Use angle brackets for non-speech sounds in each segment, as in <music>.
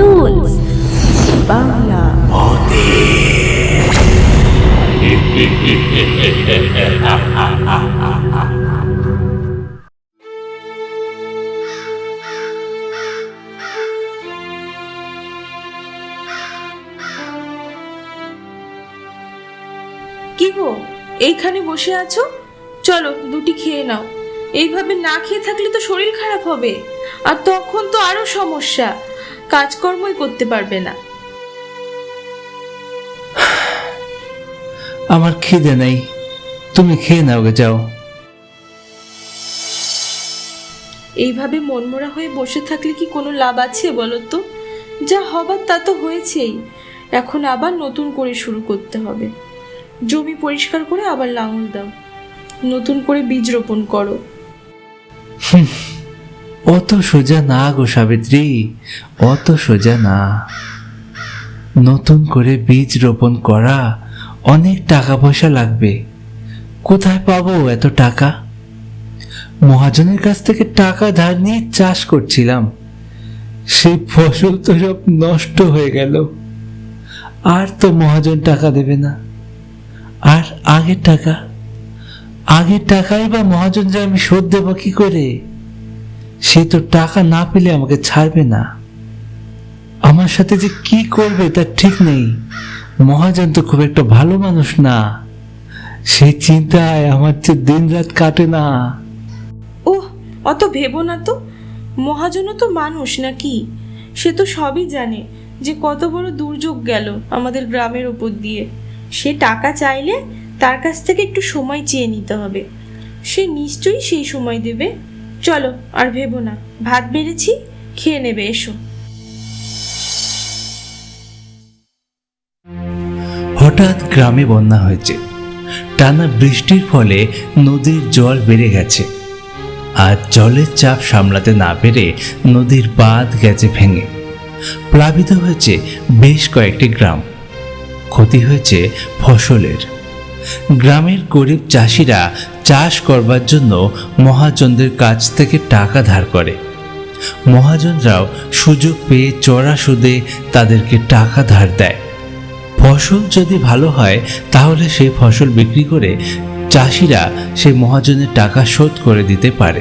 Tools Bangla কি গো, এইখানে বসে আছো? চলো, দুটি খেয়ে নাও। এইভাবে না খেয়ে থাকলে তো শরীর খারাপ হবে। আর তখন তো আরও সমস্যা। কাজকর্মই করতে পারবে না। আমার খিদে নেই। তুমি খেয়ে নাও গে যাও। এইভাবে মনমরা হয়ে বসে থাকলে কি কোনো লাভ আছে বলো তো যা হবার তা তো হয়েছেই। এখন আবার নতুন করে শুরু করতে হবে। জমি পরিষ্কার করে আবার লাঙল দাও। নতুন করে বীজ রোপণ করো। অত সোজা না গো সাবিত্রী, অত সোজা না। নতুন করে বীজ রোপণ করা অনেক টাকা পয়সা লাগবে। কোথায় পাবো এত টাকা? মহাজনের কাছ থেকে টাকা ধার নিয়ে চাষ করছিলাম। সেই ফসল তো সব নষ্ট হয়ে গেল। আর তো মহাজন টাকা দেবে না। আর আগের টাকা? আগের টাকাই বা মহাজন যে আমি শোধ দেবো কি করে? সে তো টাকা না পেলে আমাকে ছাড়বে না। আমার সাথে যে কি করবে তার ঠিক নেই। মহাজন তো খুব একটা ভালো মানুষ না। সেই চিন্তায় আমার যে দিন রাত কাটে না। ওহ অত ভেবো না তো। মহাজনও তো মানুষ নাকি? সে তো সবই জানে যে কত বড় দুর্যোগ গেল আমাদের গ্রামের ওপর দিয়ে। সে টাকা চাইলে তার কাছ থেকে একটু সময় চেয়ে নিতে হবে। সে নিশ্চয়ই সেই সময় দেবে। চলো, আর ভেবো না। ভাত বেড়েছি, খেয়ে নেবে, এসো। হঠাৎ গ্রামে বন্যা হয়েছে। টানা বৃষ্টির ফলে নদীর জল বেড়ে গেছে। আর জলের চাপ সামলাতে না পেরে নদীর বাঁধ গেছে ভেঙে। প্লাবিত হয়েছে বেশ কয়েকটি গ্রাম। ক্ষতি হয়েছে ফসলের। গ্রামের গরিব চাষিরা চাষ করবার জন্য মহাজনদের কাছ থেকে টাকা ধার করে। মহাজনরাও সুযোগ পেয়ে চড়া সুদে তাদেরকে টাকা ধার দেয়। ফসল যদি ভালো হয়, তাহলে সেই ফসল বিক্রি করে চাষিরা সেই মহাজনের টাকা শোধ করে দিতে পারে।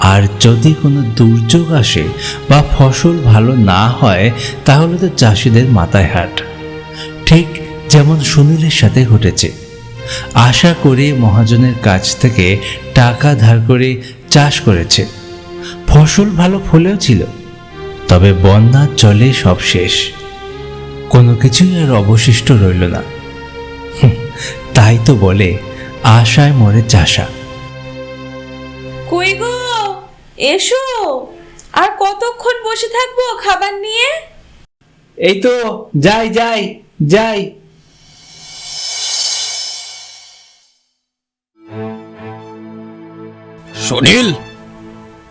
আর যদি কোনো দুর্যোগ আসে বা ফসল ভালো না হয়, তাহলে তো চাষিদের মাথায় হাট ঠিক যেমন সুনীলের সাথে ঘটেছে। আশা করে মহাজনের কাছ থেকে টাকা ধার করে চাষ করেছে। ফসল ভালো ফলেও ছিল তবে বন্যার জলে সব শেষ। কোনো কিছুই আর অবশিষ্ট রইল না। তাই তো বলে আশায় মরে চাষা। কই গো? এসো। আর কতক্ষণ বসে থাকব খাবার নিয়ে? এই তো যাই যাই যাই। সুনীল?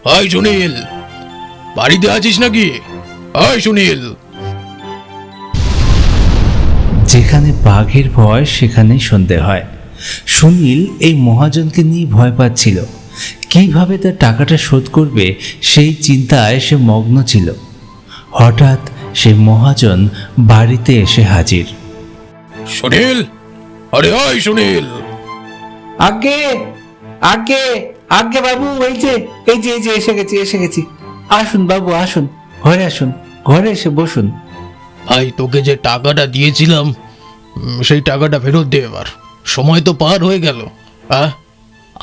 হাই সুনীল বাড়িতে আছিস নাকি? হাই সুনীল। যেখানে বাঘের ভয় সেখানেই সন্ধে হয়। সুনীল এই মহাজনকে নিয়ে ভয় পাচ্ছিল। কীভাবে তার টাকাটা শোধ করবে সেই চিন্তায় সে মগ্ন ছিল। হঠাৎ সে মহাজন বাড়িতে এসে হাজির। সুনীল? আরে হাই সুনীল! আগে আগে আগে বাবু এই যে এই যে এই যে এসে গেছি এসে গেছি। আসুন বাবু আসুন। ঘরে আসুন ঘরে এসে বসুন। আই তোকে যে টাকাটা দিয়েছিলাম সেই টাকাটা ফেরত দে এবার। সময় তো পার হয়ে গেল। হ্যাঁ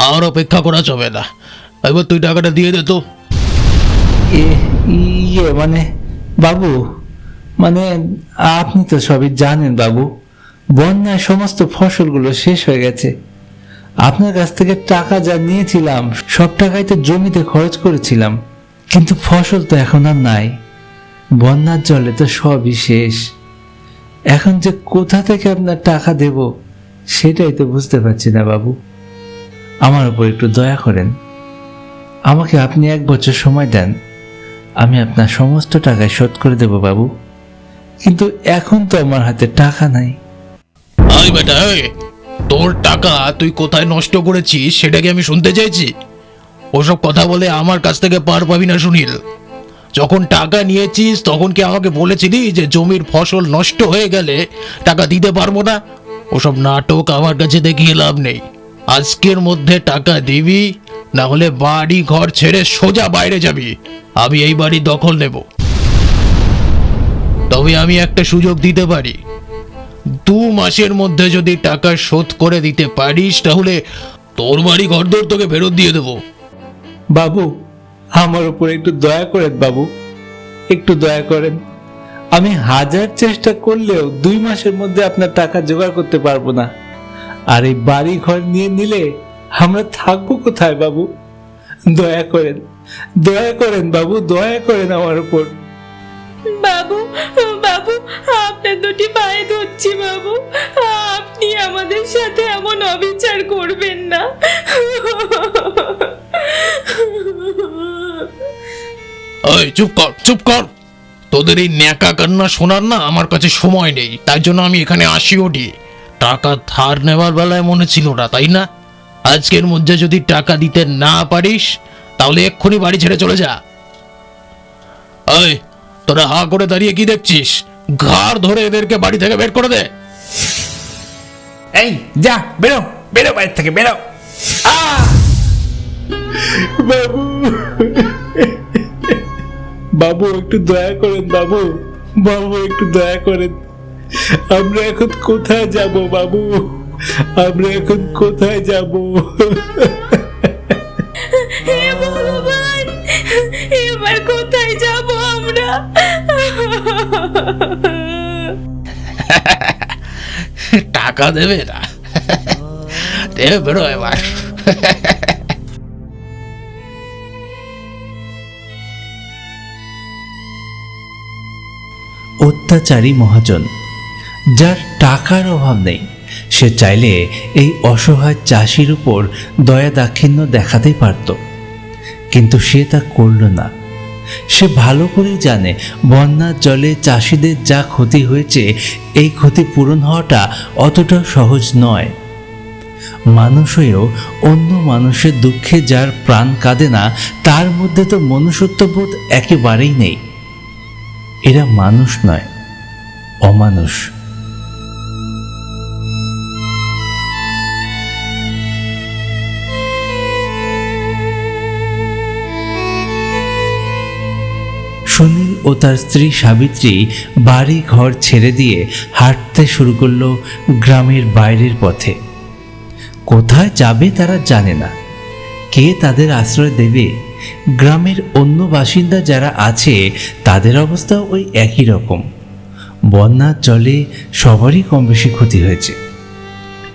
আর অপেক্ষা করা যাবে না। এবার তুই টাকাটা দিয়ে দে তো। এ ইয়ে মানে বাবু মানে আপনি তো সবই জানেন বাবু। বন্যায় সমস্ত ফসলগুলো শেষ হয়ে গেছে। আপনার কাছ থেকে টাকা যা নিয়েছিলাম, সব টাকাই তো জমিতে খরচ করেছিলাম। কিন্তু ফসল তো এখন আর নাই। বন্যার জলে তো সবই শেষ। এখন যে কোথা থেকে আপনার টাকা দেব, সেটাই তো বুঝতে পারছি না বাবু। আমার উপর একটু দয়া করেন। আমাকে আপনি এক বছর সময় দেন। আমি আপনার সমস্ত টাকায় শোধ করে দেব বাবু। কিন্তু এখন তো আমার হাতে টাকা নাই। তোর টাকা তুই কোথায় নষ্ট করেছিস সেটা কি আমি শুনতে চাইছি? ওসব কথা বলে আমার কাছ থেকে পার পাবি না সুনীল। যখন টাকা নিয়েছিস, তখন কি আমাকে বলেছিলি যে জমির ফসল নষ্ট হয়ে গেলে টাকা দিতে পারব না? ওসব নাটক আমার কাছে দেখিয়ে লাভ নেই। আজকের মধ্যে টাকা দিবি না হলে বাড়ি ঘর ছেড়ে সোজা বাইরে যাবি। আমি এই বাড়ি দখল নেব। তবে আমি একটা সুযোগ দিতে পারি। দু মাসের মধ্যে যদি টাকা শোধ করে দিতে পারিস তাহলে তোর বাড়ি ঘরদোর তোকে ফেরত দিয়ে দেবো। বাবু আমার উপর একটু দয়া করেন বাবু। একটু দয়া করেন। আমি হাজার চেষ্টা করলেও দুই মাসের মধ্যে আপনার টাকা জোগাড় করতে পারব না। আর এই বাড়ি ঘর নিয়ে নিলে আমরা থাকব কোথায় বাবু? দয়া করেন। দয়া করেন বাবু দয়া করেন আমার উপর। বাবু বাবু আপনার দুটি পায়ে ধরছি বাবু। আপনি আমাদের সাথে এমন অবিচার করবেন না। ওই চুপ কর চুপ কর। তোদের এই ন্যাকা কান্না শোনার না আমার কাছে সময় নেই। তাই জন্য আমি এখানে আসি ওঠি। টাকা ধার নেওয়ার বেলায় মনে ছিল না, তাই না? আজকের মধ্যে যদি টাকা দিতে না পারিস, তাহলে এক্ষুনি বাড়ি ছেড়ে চলে যা। ওই তোরা হা করে দাঁড়িয়ে কি দেখছিস? ঘাড় ধরে এদেরকে বাড়ি থেকে বের করে দে। এই যা বেরো বেরো বাড়ি থেকে বেরো। বাবু। বাবু একটু দয়া করেন বাবু। বাবু একটু দয়া করেন। আমরা এখন কোথায় যাব বাবু? আমরা এখন কোথায় যাব? <laughs> টাকা দেবে না। দেবে বেরো এবার। অত্যাচারী মহাজন, যার টাকার অভাব নেই, সে চাইলে এই অসহায় চাষির উপর দয়া দাক্ষিণ্য দেখাতেই পারত। কিন্তু সে তা করল না। সে ভালো করেই জানে। বন্যার জলে চাষিদের যা ক্ষতি হয়েছে, এই ক্ষতি পূরণ হওয়াটা অতটা সহজ নয়। মানুষ হয়েও অন্য মানুষের দুঃখে যার প্রাণ কাঁদে না, তার মধ্যে তো মনুষ্যত্ববোধ একেবারেই নেই। এরা মানুষ নয়, অমানুষ। সুনীল ও তার স্ত্রী সাবিত্রী বাড়ি ঘর ছেড়ে দিয়ে হাঁটতে শুরু করল গ্রামের বাইরের পথে। কোথায় যাবে তারা জানে না। কে তাদের আশ্রয় দেবে? গ্রামের অন্য বাসিন্দা যারা আছে, তাদের অবস্থা ওই একই রকম। বন্যার জলে সবারই কম বেশি ক্ষতি হয়েছে।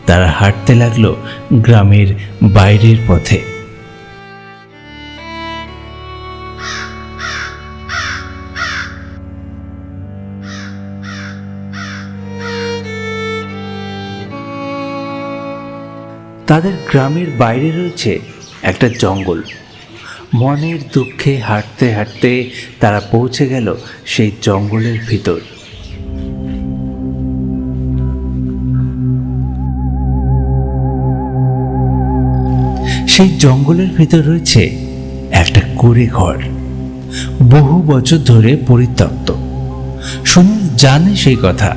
তারা হাঁটতে লাগল গ্রামের বাইরের পথে। তাদের গ্রামের বাইরে রয়েছে একটা জঙ্গল। মনের দুঃখে হাঁটতে হাঁটতে তারা পৌঁছে গেল সেই জঙ্গলের ভিতর। সেই জঙ্গলের ভিতর রয়েছে একটা কুড়ে ঘর। বহু বছর ধরে পরিত্যক্ত। সুনীল জানে সেই কথা।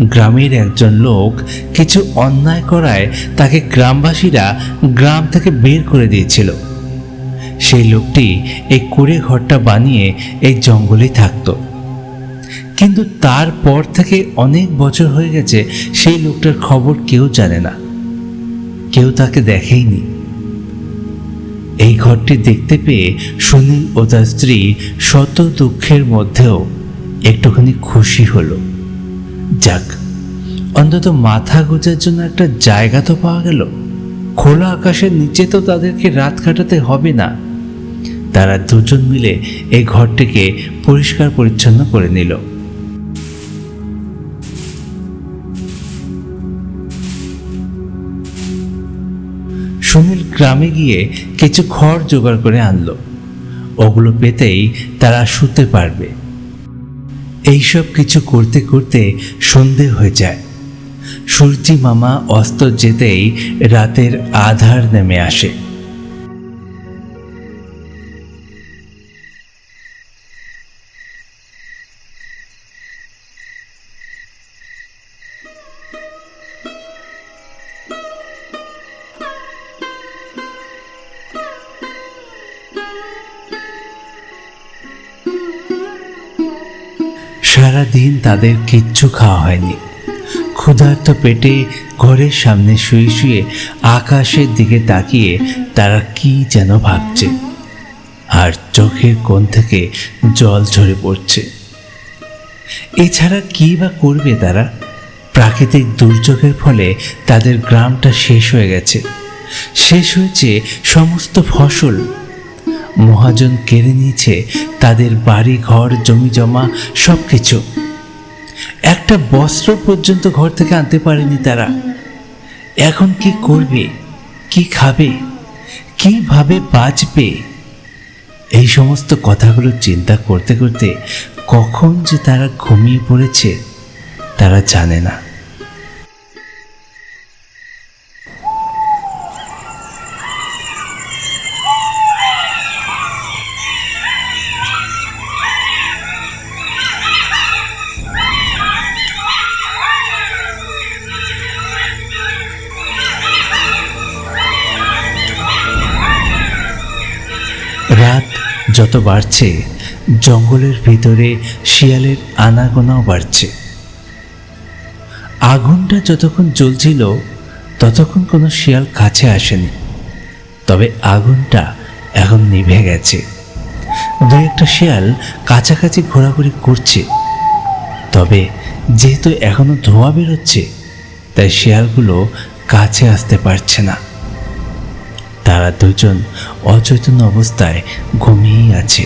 গ্রামের একজন লোক কিছু অন্যায় করায় তাকে গ্রামবাসীরা গ্রাম থেকে বের করে দিয়েছিল। সেই লোকটি এই কুড়ে ঘরটা বানিয়ে এই জঙ্গলেই থাকতো। কিন্তু তারপর থেকে অনেক বছর হয়ে গেছে সেই লোকটার খবর কেউ জানে না। কেউ তাকে দেখেইনি। এই ঘরটি দেখতে পেয়ে সুনীল ও তার স্ত্রী শত দুঃখের মধ্যেও একটুখানি খুশি হলো। যাক, অন্তত মাথা গোজার জন্য একটা জায়গা তো পাওয়া গেল। খোলা আকাশের নিচে তো তাদেরকে রাত কাটাতে হবে না। তারা দুজন মিলে এই ঘরটিকে পরিষ্কার পরিচ্ছন্ন করে নিল। সুনীল গ্রামে গিয়ে কিছু খড় জোগাড় করে আনলো। ওগুলো পেতেই তারা শুতে পারবে। এইসব কিছু করতে করতে সন্ধে হয়ে যায়। সূর্যি মামা অস্ত যেতেই রাতের আধার নেমে আসে। সারা দিন তাদের কিচ্ছু খাওয়া হয়নি। ক্ষুধার্ত পেটে ঘরের সামনে শুয়ে শুয়ে আকাশের দিকে তাকিয়ে তারা কি যেন ভাবছে। আর চোখের কোণ থেকে জল ঝরে পড়ছে। এছাড়া কী বা করবে তারা? প্রাকৃতিক দুর্যোগের ফলে তাদের গ্রামটা শেষ হয়ে গেছে। শেষ হয়েছে সমস্ত ফসল। মহাজন কেড়ে নিয়েছে, তাদের বাড়ি, ঘর, জমি জমা সব কিছু একটা বস্ত্র পর্যন্ত ঘর থেকে আনতে পারেনি তারা। এখন কি করবে? কি খাবে? কীভাবে বাঁচবে? এই সমস্ত কথাগুলো চিন্তা করতে করতে কখন যে তারা ঘুমিয়ে পড়েছে, তারা জানে না। যত বাড়ছে, জঙ্গলের ভিতরে শিয়ালের আনাগোনাও বাড়ছে। আগুনটা যতক্ষণ জ্বলছিল, ততক্ষণ কোনো শিয়াল কাছে আসেনি। তবে আগুনটা এখন নিভে গেছে। দু একটা শিয়াল কাছাকাছি ঘোরাঘুরি করছে। তবে যেহেতু এখনও ধোঁয়া বেরোচ্ছে, তাই শিয়ালগুলো কাছে আসতে পারছে না। তারা দুজন অচৈতন্য অবস্থায় ঘুমিয়েই আছে।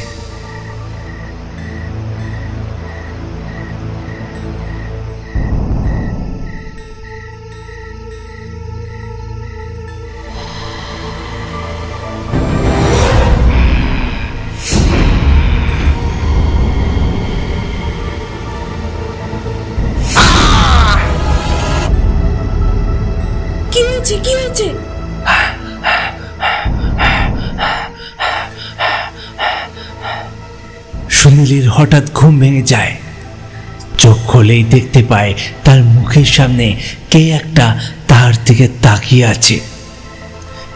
চোখ খুলেই দেখতে পায় তার মুখের সামনে কে একটা তার দিকে তাকিয়ে আছে।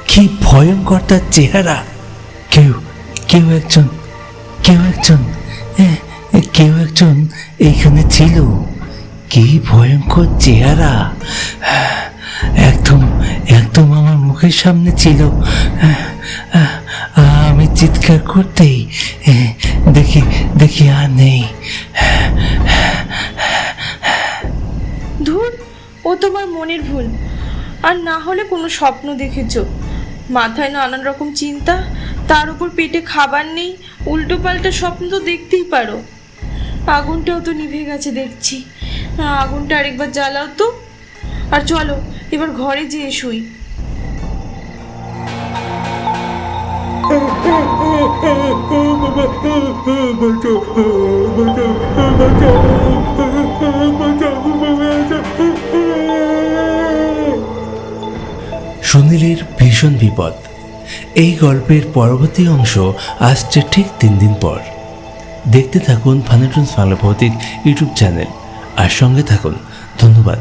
কি ভয়ঙ্কর তার চেহারা। কেউ কেউ একজন কেউ একজন কেউ একজন এইখানে ছিল। কি ভয়ঙ্কর চেহারা। একদম একদম আমার মুখের সামনে ছিল। আমি চিৎকার করতেই দেখি দেখি আর নেই। আর না হলে কোনো স্বপ্ন দেখেছ মাথায় নানান রকম চিন্তা তার উপর পেটে খাবার নেই উল্টো পাল্টা স্বপ্ন তো দেখতেই পারো আগুনটাও তো নিভে গেছে দেখছি আগুনটা আরেকবার জ্বালাও তো আর চলো এবার ঘরে যেয়ে শুই সুনীলের ভীষণ বিপদ। এই গল্পের পরবর্তী অংশ আসছে ঠিক তিন দিন পর। দেখতে থাকুন ফানেটুন্স বাংলা ভৌতিক ইউটিউব চ্যানেল। আর সঙ্গে থাকুন। ধন্যবাদ।